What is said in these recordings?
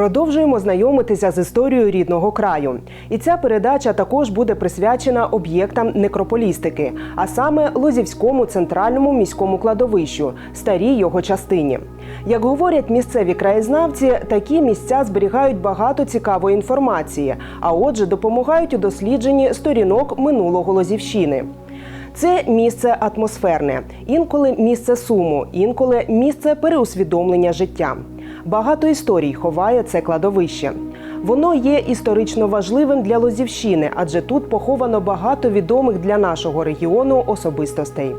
Продовжуємо знайомитися з історією рідного краю. І ця передача також буде присвячена об'єктам некрополістики, а саме Лозівському центральному міському кладовищу, старій його частині. Як говорять місцеві краєзнавці, такі місця зберігають багато цікавої інформації, а отже, допомагають у дослідженні сторінок минулого Лозівщини. Це місце атмосферне, інколи місце суму, інколи місце переусвідомлення життя. Багато історій ховає це кладовище. Воно є історично важливим для Лозівщини, адже тут поховано багато відомих для нашого регіону особистостей.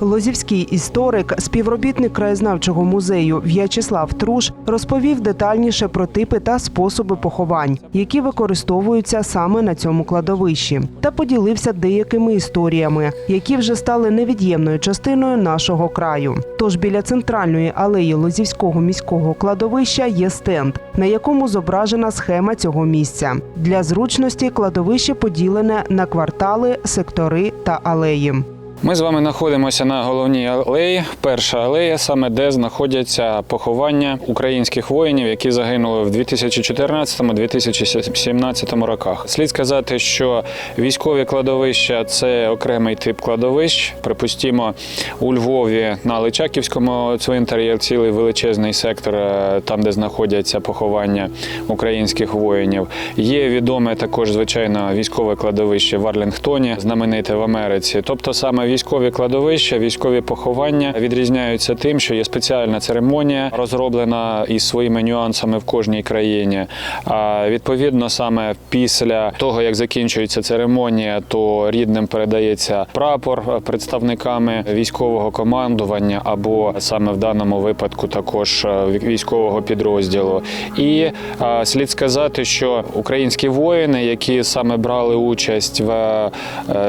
Лозівський історик, співробітник краєзнавчого музею В'ячеслав Труш розповів детальніше про типи та способи поховань, які використовуються саме на цьому кладовищі, та поділився деякими історіями, які вже стали невід'ємною частиною нашого краю. Тож біля центральної алеї Лозівського міського кладовища є стенд, на якому зображена схема цього місця. Для зручності кладовище поділене на квартали, сектори та алеї. Ми з вами знаходимося на головній алеї. Перша алея, саме де знаходяться поховання українських воїнів, які загинули в 2014-2017 роках. Слід сказати, що військові кладовища це окремий тип кладовищ. Припустімо, у Львові на Личаківському цвинтарі є цілий величезний сектор, е, там де знаходяться поховання українських воїнів. Є відоме також, звичайно, військове кладовище в Арлінгтоні, знамените в Америці. Тобто саме військові кладовища, військові поховання відрізняються тим, що є спеціальна церемонія, розроблена із своїми нюансами в кожній країні. А відповідно, саме після того, як закінчується церемонія, то рідним передається прапор представниками військового командування або саме в даному випадку також е, військового підрозділу. І а, слід сказати, що українські воїни, які саме брали участь в е,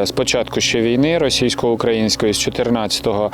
спочатку ще війни російсько-української з 14-го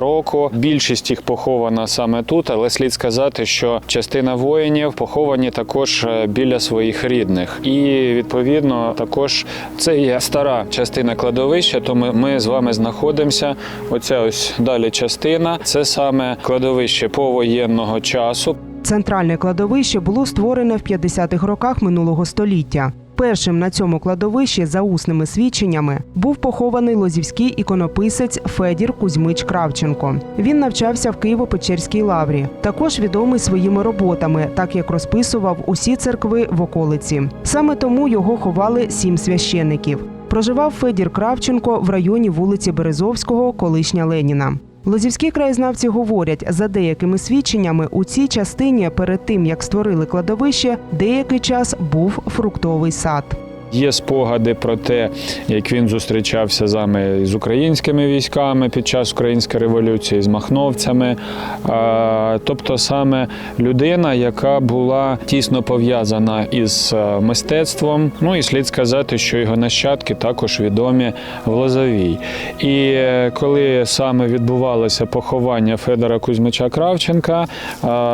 року, більшість їх похована саме тут, але слід сказати, що частина воїнів поховані також е, біля своїх рідних, і відповідно також це є стара частина кладовища. То ми, ми з вами знаходимося. Оця ось далі частина. Це саме кладовище повоєнного часу. Центральне кладовище було створене в 50-х роках минулого століття. Першим на цьому кладовищі, за усними свідченнями, був похований лозівський іконописець Федір Кузьмич Кравченко. Він навчався в Києво-Печерській лаврі. Також відомий своїми роботами, так як розписував усі церкви в околиці. Саме тому його ховали сім священиків. Проживав Федір Кравченко в районі вулиці Березовського, колишня Леніна. Лозівські краєзнавці говорять, за деякими свідченнями у цій частині перед тим як створили кладовище, деякий час був фруктовий сад. Є спогади про те, як він зустрічався саме з українськими військами під час української революції, з махновцями. Тобто саме людина, яка була тісно пов'язана із е, мистецтвом. Ну і слід сказати, що його нащадки також відомі в Лозовій. І е, коли саме відбувалося поховання Федора Кузьмича Кравченка,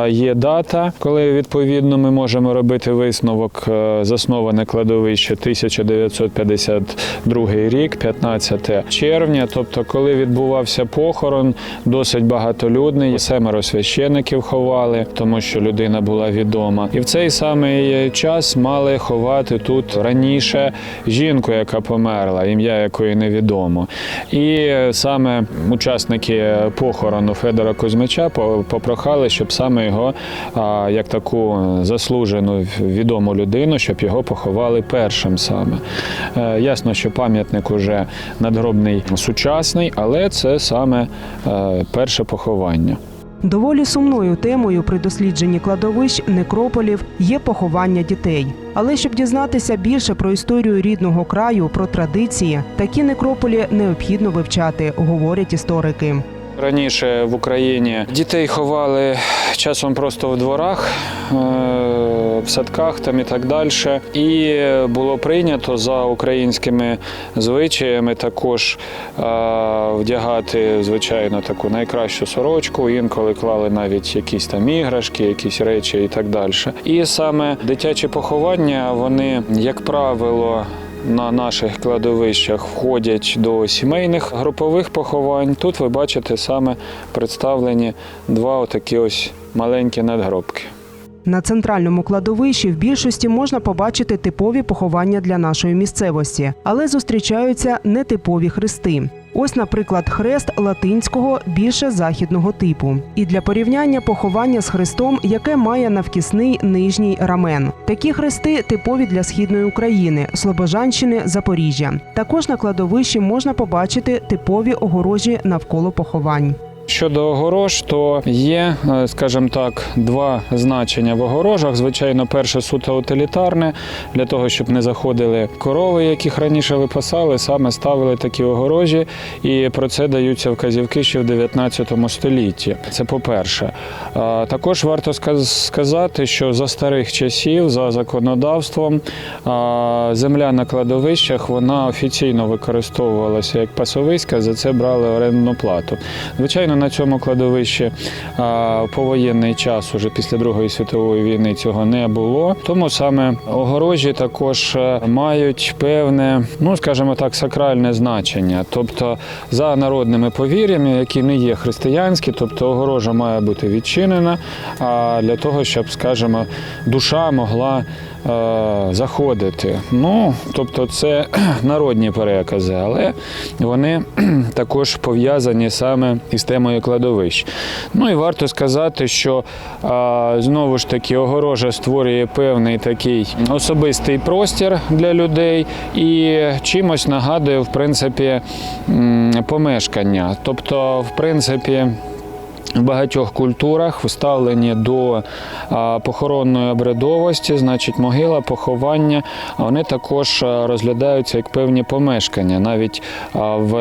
є дата, коли відповідно ми можемо робити висновок е, засноване кладовище 1952 рік, 15 червня. Тобто, коли відбувався похорон, досить багатолюдний, семеро священиків ховали, тому що людина була відома. І в цей самий час мали ховати тут раніше жінку, яка померла, ім'я якої невідомо. І саме учасники похорону Федора Кузьмича попрохали, щоб саме його як таку заслужену відому людину, щоб його поховали першим саме. Е, Ясно, що пам'ятник уже надгробний сучасний, але це саме е, перше поховання. Доволі сумною темою при дослідженні кладовищ некрополів є поховання дітей. Але щоб дізнатися більше про історію рідного краю, про традиції, такі некрополі необхідно вивчати, говорять історики. Раніше в Україні дітей ховали часом просто в дворах, е, в садках там і так далі. І було прийнято за українськими звичаями також е, вдягати, звичайно, таку найкращу сорочку. Інколи клали навіть якісь там іграшки, якісь речі і так далі. І саме дитячі поховання, вони, як правило, на наших кладовищах входять до сімейних групових поховань. Тут ви бачите саме представлені два отакі ось маленькі надгробки. На центральному кладовищі в більшості можна побачити типові поховання для нашої місцевості, але зустрічаються нетипові хрести. Ось, наприклад, хрест латинського більше західного типу. І для порівняння поховання з хрестом, яке має навкісний нижній рамен. Такі хрести типові для східної України, Слобожанщини, Запоріжжя. Також на кладовищі можна побачити типові огорожі навколо поховань. Щодо огорож, то є, е, скажімо так, два значення в огорожах. Звичайно, перше суто утилітарне для того, щоб не заходили корови, яких раніше випасали, саме ставили такі огорожі, і про це даються вказівки ще в 19 столітті. Це по-перше. Також варто сказати, що за старих часів, за законодавством, земля на кладовищах вона офіційно використовувалася як пасовиська, за це брали орендну плату. Звичайно, на цьому кладовищі повоєнний час, уже після Другої світової війни, цього не було. Тому саме огорожі також е, мають певне, ну скажімо так, сакральне значення. Тобто, за народними повір'ями, які не є християнські, тобто огорожа має бути відчинена для того, щоб, скажімо, душа могла е, заходити. Ну, тобто, це народні перекази, але вони також пов'язані саме із темою кладовищ. Ну і варто сказати, що знову ж таки огорожа створює певний такий особистий простір для людей і чимось нагадує, в принципі, помешкання. Тобто, в принципі. В багатьох культурах вставлені до похоронної обрядовості, значить могила, поховання, вони також розглядаються як певні помешкання. Навіть в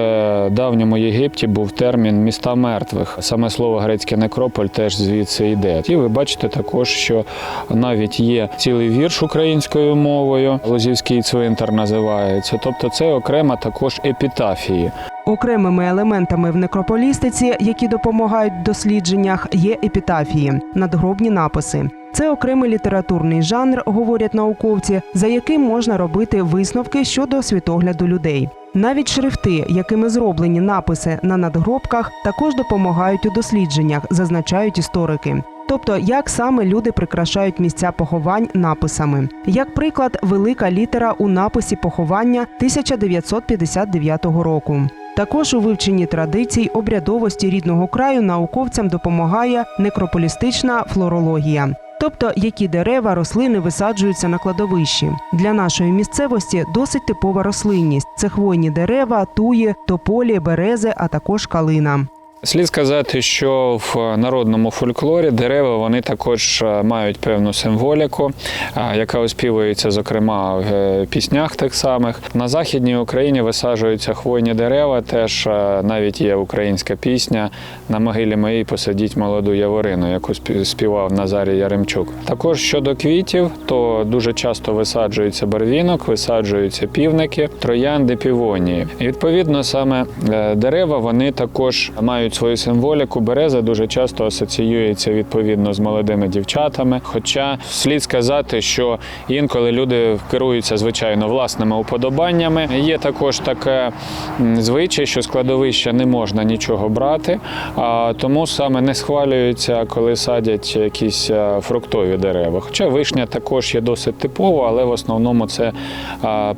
давньому Єгипті був термін міста мертвих. Саме слово грецьке некрополь теж звідси йде. І ви бачите також, що навіть є цілий вірш українською мовою, Лозівський цвинтар називається. Тобто це окрема також епітафії. Окремими елементами в некрополістиці, які допомагають в дослідженнях, є епітафії, надгробні написи. Це окремий літературний жанр, говорять науковці, за яким можна робити висновки щодо світогляду людей. Навіть шрифти, якими зроблені написи на надгробках, також допомагають у дослідженнях, зазначають історики. Тобто, як саме люди прикрашають місця поховань написами. Як приклад, велика літера у написі поховання 1959 року. Також у вивченні традицій обрядовості рідного краю науковцям допомагає некрополістична флорологія. Тобто, які дерева, рослини висаджуються на кладовищі. Для нашої місцевості досить типова рослинність: це хвойні дерева, туї, тополі, берези, а також калина. Слід сказати, що в народному фольклорі дерева вони також е, мають певну символіку, е, яка оспівується, зокрема, в е, піснях тих самих. На західній Україні висаджуються хвойні дерева. Теж навіть є українська пісня на могилі моїй посадіть молоду яворину, яку спів- співав Назарій Яремчук. Також щодо квітів, то дуже часто висаджується барвінок, висаджуються півники, троянди, півонії. І відповідно саме дерева вони також мають свою символіку. Береза дуже часто асоціюється відповідно з молодими дівчатами. Хоча слід сказати, що інколи люди керуються звичайно власними уподобаннями. Є також таке звичай, що з кладовища не можна нічого брати, а тому саме не схвалюється, коли садять якісь е, фруктові дерева. Хоча вишня також є досить типова, але в основному це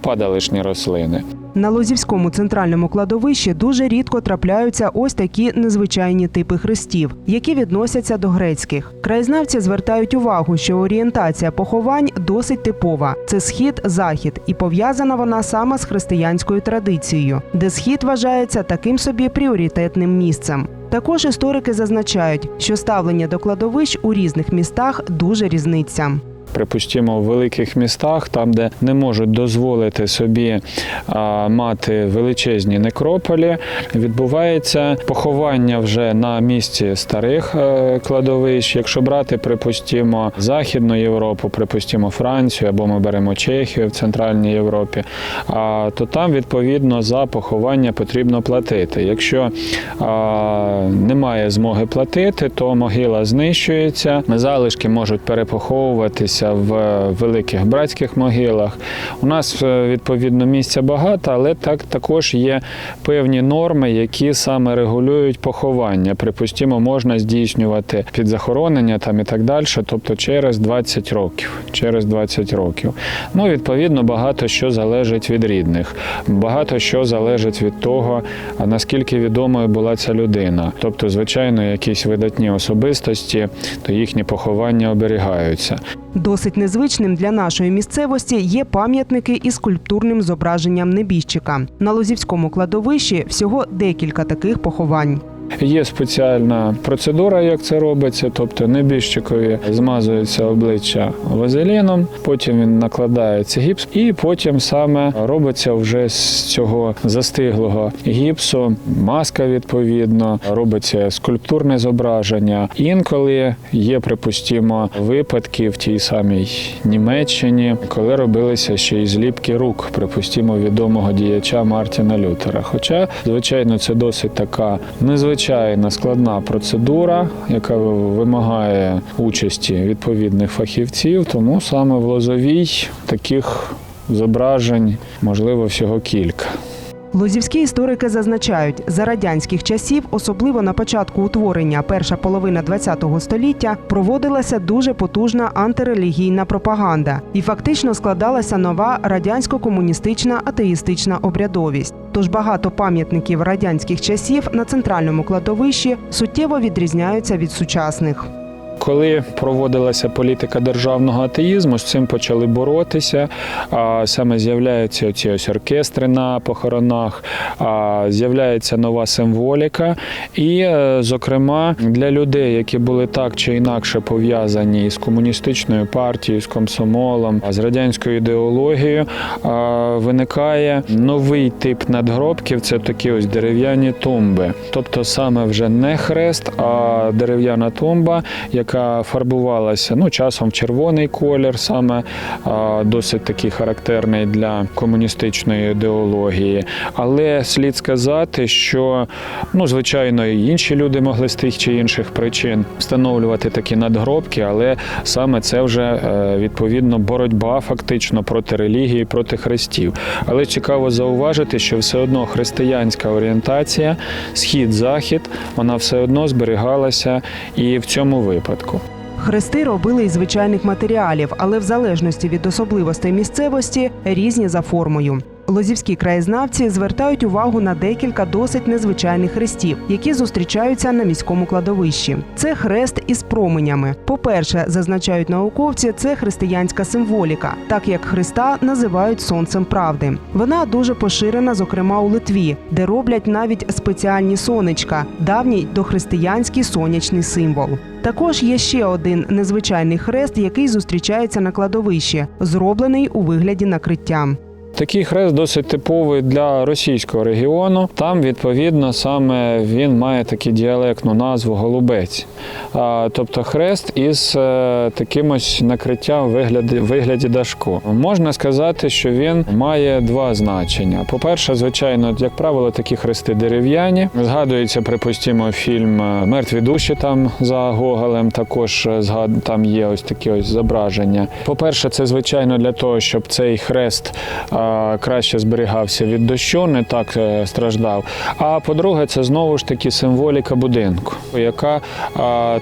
падалишні рослини. На Лозівському центральному кладовищі дуже рідко трапляються ось такі незвичайні типи хрестів, які відносяться до грецьких. Краєзнавці звертають увагу, що орієнтація поховань досить типова: це схід-захід, і пов'язана вона саме з християнською традицією, де схід вважається таким собі пріоритетним місцем. Також історики зазначають, що ставлення до кладовищ у різних містах дуже різниться. Припустимо, в великих містах, там, де не можуть дозволити собі мати величезні некрополі, відбувається поховання вже на місці старих е, кладовищ. Якщо брати, припустимо, Західну Європу, припустимо Францію або ми беремо Чехію в Центральній Європі, то там відповідно за поховання потрібно платити. Якщо немає змоги платити, то могила знищується, залишки можуть перепоховуватися знаходиться в великих братських могилах. У нас е, відповідно місця багато, але так також є певні норми, які саме регулюють поховання. Припустимо, можна здійснювати підзахоронення там і так далі, тобто через 20 років. Через 20 років. Ну, відповідно, багато що залежить від рідних, багато що залежить від того, наскільки відомою була ця людина. Тобто, звичайно, якісь видатні особистості, то їхні поховання оберігаються. Досить незвичним для нашої місцевості є пам'ятники із скульптурним зображенням небіжчика. На Лозівському кладовищі всього декілька таких поховань. Є спеціальна процедура, як це робиться, тобто небіжчикові змазується обличчя вазеліном, потім він накладається гіпс, і потім саме робиться вже з цього застиглого гіпсу, маска відповідно, робиться скульптурне зображення. Інколи є, припустимо, випадки в тій самій Німеччині, коли робилися ще й зліпки рук, припустимо, відомого діяча Мартіна Лютера. Хоча, звичайно, це досить така незвичайна складна процедура, яка вимагає участі відповідних фахівців, тому саме в Лозовій таких зображень можливо всього кілька. Лозівські історики зазначають, за радянських часів, особливо на початку утворення, перша половина ХХ століття, проводилася дуже потужна антирелігійна пропаганда, і фактично складалася нова радянсько-комуністична атеїстична обрядовість. Тож багато пам'ятників радянських часів на центральному кладовищі суттєво відрізняються від сучасних. Коли проводилася політика державного атеїзму, з цим почали боротися. Саме з'являються ці ось оркестри на похоронах, з'являється нова символіка. І, е, зокрема, для людей, які були так чи інакше пов'язані з комуністичною партією, з комсомолом, з радянською ідеологією, виникає новий тип надгробків. Це такі ось дерев'яні тумби. Тобто саме вже не хрест, а дерев'яна тумба, яка фарбувалася ну, часом в червоний колір, саме досить такий характерний для комуністичної ідеології. Але слід сказати, що ну, звичайно, і інші люди могли з тих чи інших причин встановлювати такі надгробки, але саме це вже е, відповідно боротьба фактично проти релігії, проти хрестів. Але цікаво зауважити, що все одно християнська орієнтація, схід-захід, вона все одно зберігалася і в цьому випадку. Хрести робили із звичайних матеріалів, але в залежності від особливостей місцевості різні за формою. Лозівські краєзнавці звертають увагу на декілька досить незвичайних хрестів, які зустрічаються на міському кладовищі. Це хрест із променями. По-перше, зазначають науковці, це християнська символіка, так як Христа називають сонцем правди. Вона дуже поширена, зокрема у Литві, де роблять навіть спеціальні сонечка, давній дохристиянський сонячний символ. Також є ще один незвичайний хрест, який зустрічається на кладовищі, зроблений у вигляді накриття. Такий хрест досить типовий для російського регіону. Там, відповідно, саме він має таку діалектну назву голубець. Тобто хрест із е, таким ось накриттям вигляді, вигляді дашку. Можна сказати, що він має два значення. По-перше, звичайно, як правило, такі хрести дерев'яні. Згадується, припустимо, фільм е, Мертві душі там за Гоголем. Також е, там є ось такі ось зображення. По-перше, це звичайно для того, щоб цей хрест краще зберігався від дощу, не так е, страждав. А по-друге, це знову ж таки символіка будинку, яка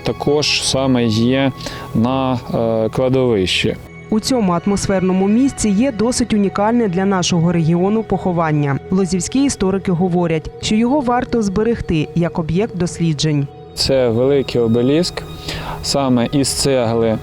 також саме є на е, кладовищі. У цьому атмосферному місці є досить унікальне для нашого регіону поховання. Лозівські історики говорять, що його варто зберегти як об'єкт досліджень. Це великий обеліск, саме із цегли,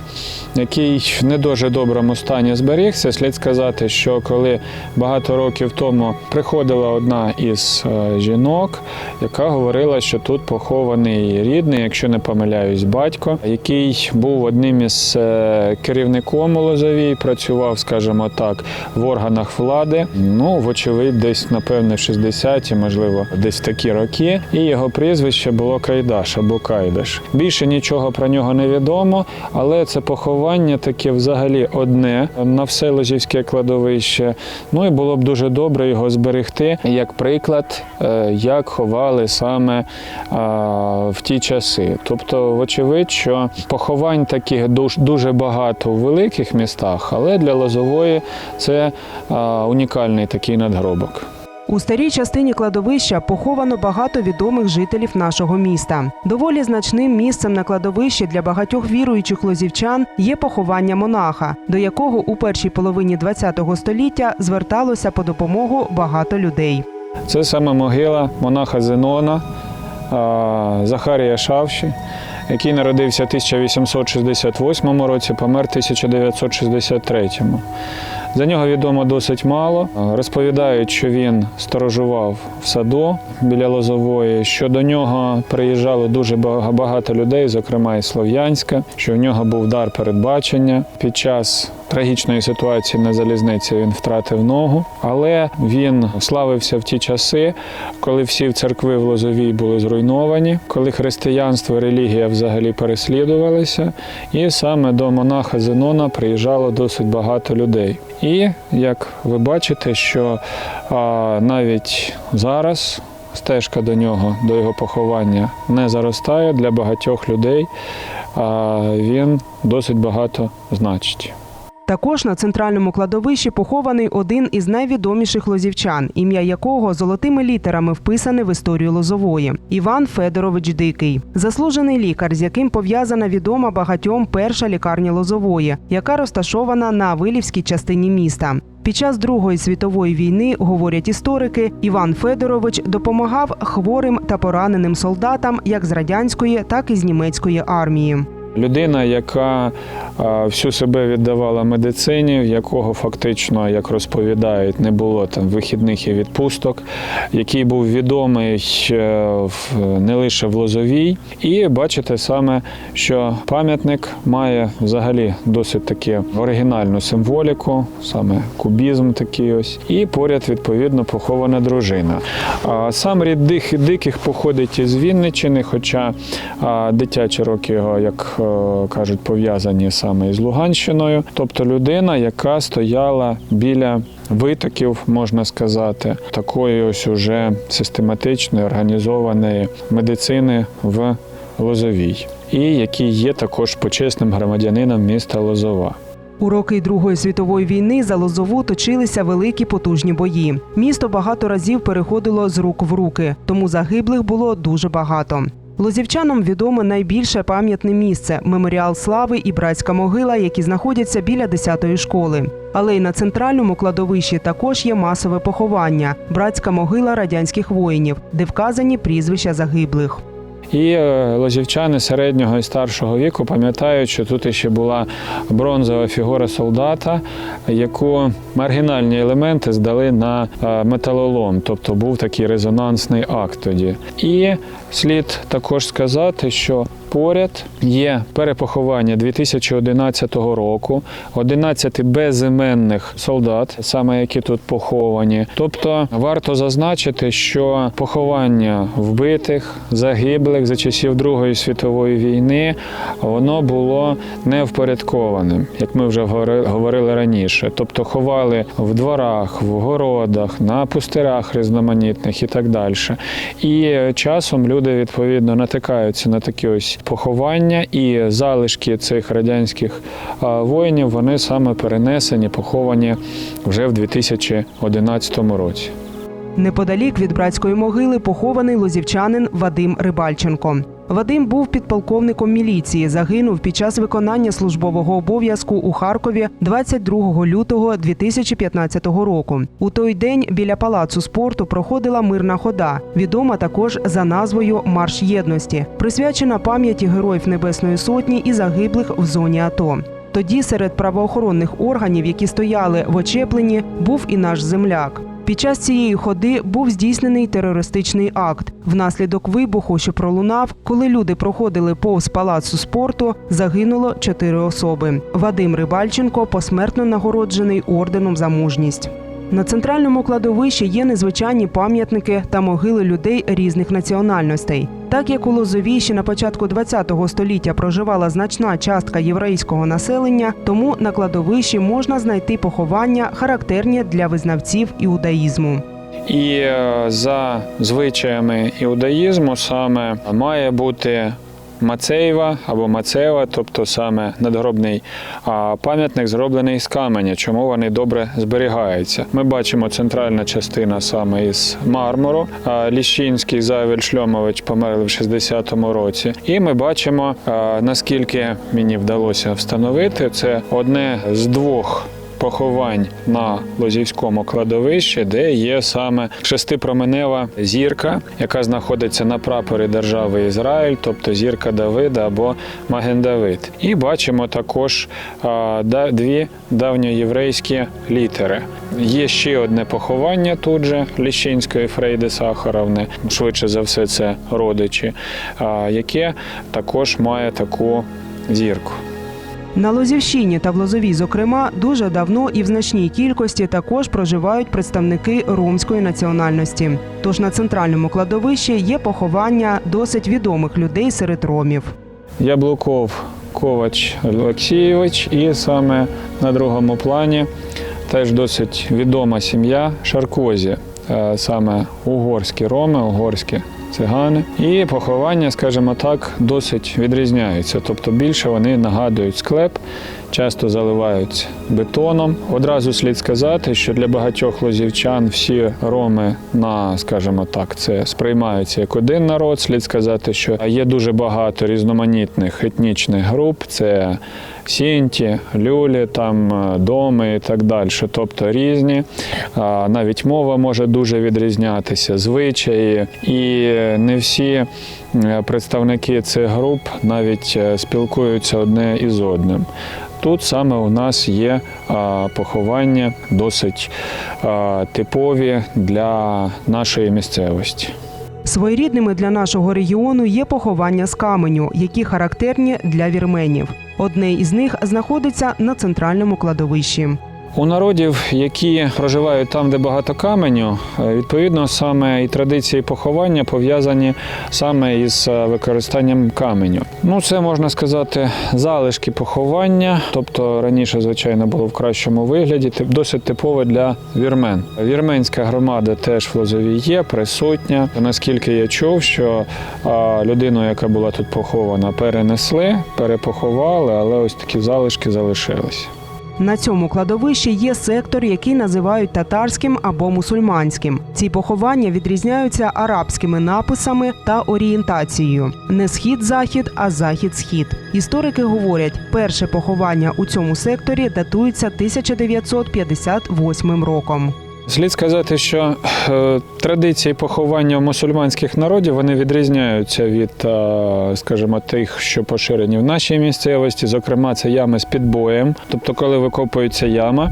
який в не дуже доброму стані зберігся. Слід сказати, що коли багато років тому приходила одна із е, жінок, яка говорила, що тут похований рідний, якщо не помиляюсь, батько, який був одним із е, керівником у Лозовій, працював, скажімо так, в органах влади. Ну, вочевидь, десь, напевне, в 60-ті, можливо, десь такі роки. І його прізвище було Кайдаш або Кайдаш. Більше нічого про нього нічого не але це поховання таке взагалі одне на все Лозівське кладовище. Ну і було б дуже добре його зберегти як приклад, е, як ховали саме в ті часи. Тобто, вочевидь, що поховань таких дуже багато у великих містах, але для Лозової це унікальний такий надгробок. У старій частині кладовища поховано багато відомих жителів нашого міста. Доволі значним місцем на кладовищі для багатьох віруючих лозівчан є поховання монаха, до якого у першій половині ХХ століття зверталося по допомогу багато людей. Це саме могила монаха Зенона Захарія Шавші, який народився в 1868 році, помер в 1963. За нього відомо досить мало. Розповідають, що він сторожував в саду біля Лозової, що до нього приїжджало дуже багато людей, зокрема із Слов'янська, що в нього був дар передбачення. Під час трагічної ситуації на залізниці він втратив ногу, але він славився в ті часи, коли всі церкви в Лозовій були зруйновані, коли християнство і релігія взагалі переслідувалися, і саме до монаха Зенона приїжджало досить багато людей. І як ви бачите, що а, навіть зараз стежка до нього, до його поховання не заростає для багатьох людей, а він досить багато значить. Також на центральному кладовищі похований один із найвідоміших лозівчан, ім'я якого золотими літерами вписане в історію Лозової Іван Федорович Дикий, заслужений лікар, з яким пов'язана відома багатьом перша лікарня Лозової, яка розташована на Вилівській частині міста. Під час Другої світової війни, говорять історики, Іван Федорович допомагав хворим та пораненим солдатам як з радянської, так і з німецької армії. Людина, яка всю себе віддавала медицині, в якого фактично, як розповідають, не було там вихідних і відпусток, який був відомий не лише в Лозовій. І бачите саме, що пам'ятник має взагалі досить таки оригінальну символіку, саме кубізм такий ось. І поряд відповідно похована дружина. Сам рід дих- диких походить із Вінниччини, хоча дитячі роки його, як кажуть, пов'язані саме із Луганщиною. Тобто людина, яка стояла біля витоків, можна сказати, такої ось уже систематичної, організованої медицини в Лозовій, і який є також почесним громадянином міста Лозова. У роки Другої світової війни за Лозову точилися великі потужні бої. Місто багато разів переходило з рук в руки, тому загиблих було дуже багато. Лозівчанам відоме найбільше пам'ятне місце меморіал слави і братська могила, які знаходяться біля 10-ї школи. Але й на центральному кладовищі також є масове поховання братська могила радянських воїнів, де вказані прізвища загиблих. І е, лозівчани середнього і старшого віку пам'ятають, що тут ще була бронзова фігура солдата, яку маргінальні елементи здали на е, металолом, тобто був такий резонансний акт тоді. І слід також сказати, що поряд є перепоховання 2011 року, 11 безіменних солдат, саме які тут поховані. Тобто варто зазначити, що поховання вбитих, загиблих за часів Другої світової війни воно було не впорядкованим, як ми вже говорили раніше. Тобто ховали в дворах, в городах, на пустирах різноманітних і так далі. І часом люди відповідно натикаються на такі ось поховання, і залишки цих радянських воїнів вони саме перенесені, поховані вже в 2011 році. Неподалік від братської могили похований лозівчанин Вадим Рибальченко. Вадим був підполковником міліції. Загинув під час виконання службового обов'язку у Харкові 22 лютого 2015 року. У той день біля палацу спорту проходила мирна хода, відома також за назвою Марш єдності, присвячена пам'яті героїв Небесної Сотні і загиблих в зоні АТО. Тоді серед правоохоронних органів, які стояли в очепленні, був і наш земляк. Під час цієї ходи був здійснений терористичний акт. Внаслідок вибуху, що пролунав, коли люди проходили повз палацу спорту, загинуло чотири особи. Вадим Рибальченко посмертно нагороджений орденом за мужність. На центральному кладовищі є незвичайні пам'ятники та могили людей різних національностей. Так як у Лозовіші на початку ХХ століття проживала значна частка єврейського населення, тому на кладовищі можна знайти поховання, характерні для визнавців іудаїзму. І е, за звичаями іудаїзму саме має бути Мацеєва або Мацева, тобто саме надгробний пам'ятник зроблений з каменя, чому вони добре зберігаються. Ми бачимо центральна частина саме із мармуру. Ліщинський Завель Шльомович померли в 60-му році. І ми бачимо, наскільки мені вдалося встановити, це одне з двох поховань на Лозівському кладовищі, де є саме шестипроменева зірка, яка знаходиться на прапорі держави Ізраїль, тобто зірка Давида або Маген Давид. І бачимо також дві давньоєврейські літери. Є ще одне поховання тут же Ліщинської Фрейди Сахаровни, швидше за все, це родичі, яке також має таку зірку. На Лозівщині та в Лозовій, зокрема, дуже давно і в значній кількості також проживають представники ромської національності. Тож на центральному кладовищі є поховання досить відомих людей серед ромів. Яблуков Ковач Олексійович, і саме на другому плані теж досить відома сім'я Шаркозі, Е, саме угорські роми, угорські цигани. І поховання, скажімо так, досить відрізняються. Тобто більше вони нагадують склеп, часто заливають бетоном. Одразу слід сказати, що для багатьох лозівчан всі роми на, скажімо так, це сприймаються як один народ. Слід сказати, що є дуже багато різноманітних етнічних груп. Це Сінті, люлі, там е, доми і так далі. Тобто різні. Навіть мова може дуже відрізнятися, звичаї. І не всі е, представники цих груп навіть е, спілкуються одне із одним. Тут саме у нас є поховання досить типові для нашої місцевості. Своєрідними для нашого регіону є поховання з каменю, які характерні для вірменів. Одне із них знаходиться на центральному кладовищі. У народів, які проживають там, де багато каменю, е, відповідно саме і традиції поховання пов'язані саме із е, використанням каменю. Ну, це можна сказати залишки поховання, тобто раніше, звичайно, було в кращому вигляді, досить типове для вірмен. Вірменська громада теж в Лозові є, присутня. Наскільки я чув, що людину, яка була тут похована, перенесли, перепоховали, але ось такі залишки залишилися. На цьому кладовищі є сектор, який називають татарським або мусульманським. Ці поховання відрізняються арабськими написами та орієнтацією: не схід-захід, а захід-схід. Історики говорять, перше поховання у цьому секторі датується 1958 роком. Слід сказати, що е, традиції поховання мусульманських народів вони відрізняються від, е, скажімо, тих, що поширені в нашій місцевості. Зокрема, це ями з підбоєм, тобто, коли викопується яма,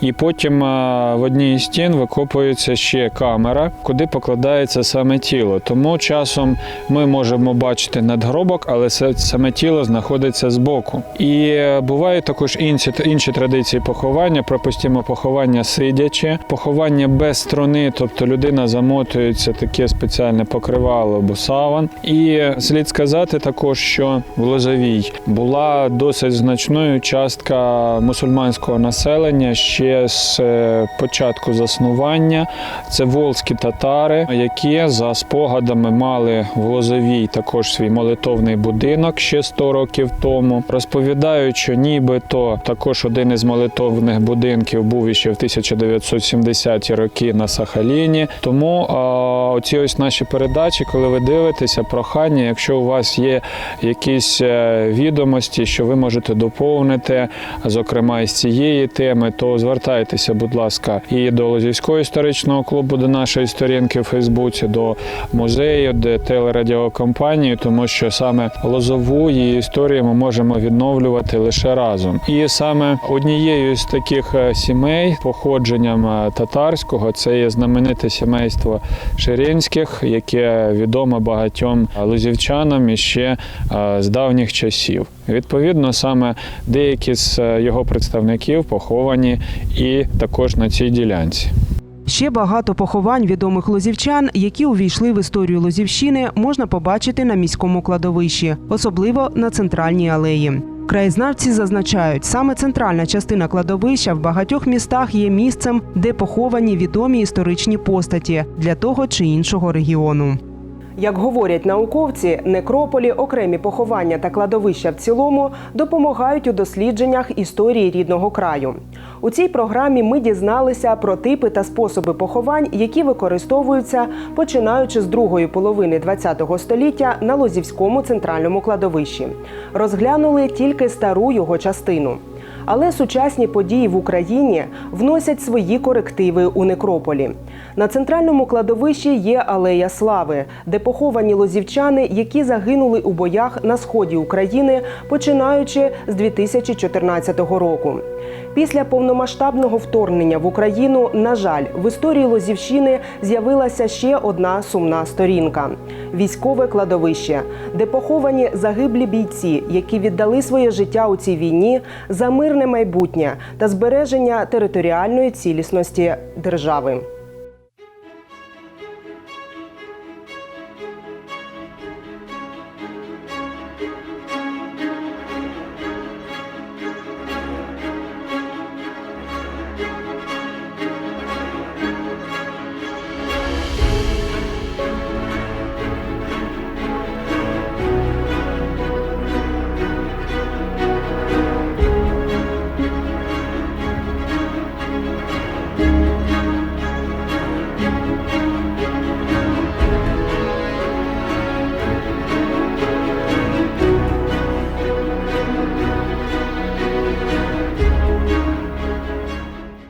і потім е, в одній із стін викопується ще камера, куди покладається саме тіло. Тому часом ми можемо бачити надгробок, але саме тіло знаходиться збоку. І бувають також інші, інші традиції поховання, припустимо, поховання сидячи, поховання без струни, тобто людина замотується таке спеціальне покривало або саван. І слід сказати також, що в Лозовій була досить значною частка мусульманського населення ще з е, початку заснування. Це волзькі татари, які за спогадами мали в Лозовій також свій молитовний будинок ще 100 років тому. Розповідають, що нібито також один із молитовних будинків був іще в 1970-ті роки на Сахаліні. Тому оці ось наші передачі, коли ви дивитеся, прохання, якщо у вас є якісь відомості, що ви можете доповнити, зокрема із цієї теми, то звертайтеся, будь ласка, і до Лозівського історичного клубу, до нашої сторінки в Фейсбуці, до музею, до телерадіокомпанії, тому що саме Лозову її історію ми можемо відновлювати лише разом. І саме однією з таких сімей походженням е, татарського це є знамените сімейство Ширинських, яке відомо багатьом лозівчанам іще е, з давніх часів. Відповідно, саме деякі з е, його представників поховані і також на цій ділянці. Ще багато поховань відомих лозівчан, які увійшли в історію Лозівщини, можна побачити на міському кладовищі, особливо на центральній алеї. Краєзнавці зазначають, саме центральна частина кладовища в багатьох містах є місцем, де поховані відомі історичні постаті для того чи іншого регіону. Як говорять науковці, некрополі, окремі поховання та кладовища в цілому допомагають у дослідженнях історії рідного краю. У цій програмі ми дізналися про типи та способи поховань, які використовуються починаючи з другої половини ХХ століття на Лозівському центральному кладовищі. Розглянули тільки стару його частину. Але сучасні події в Україні вносять свої корективи у некрополі. На центральному кладовищі є алея слави, де поховані лозівчани, які загинули у боях на сході України, починаючи з 2014 року. Після повномасштабного вторгнення в Україну, на жаль, в історії Лозівщини з'явилася ще одна сумна сторінка військове кладовище, де поховані загиблі бійці, які віддали своє життя у цій війні за мирне майбутнє та збереження територіальної цілісності держави.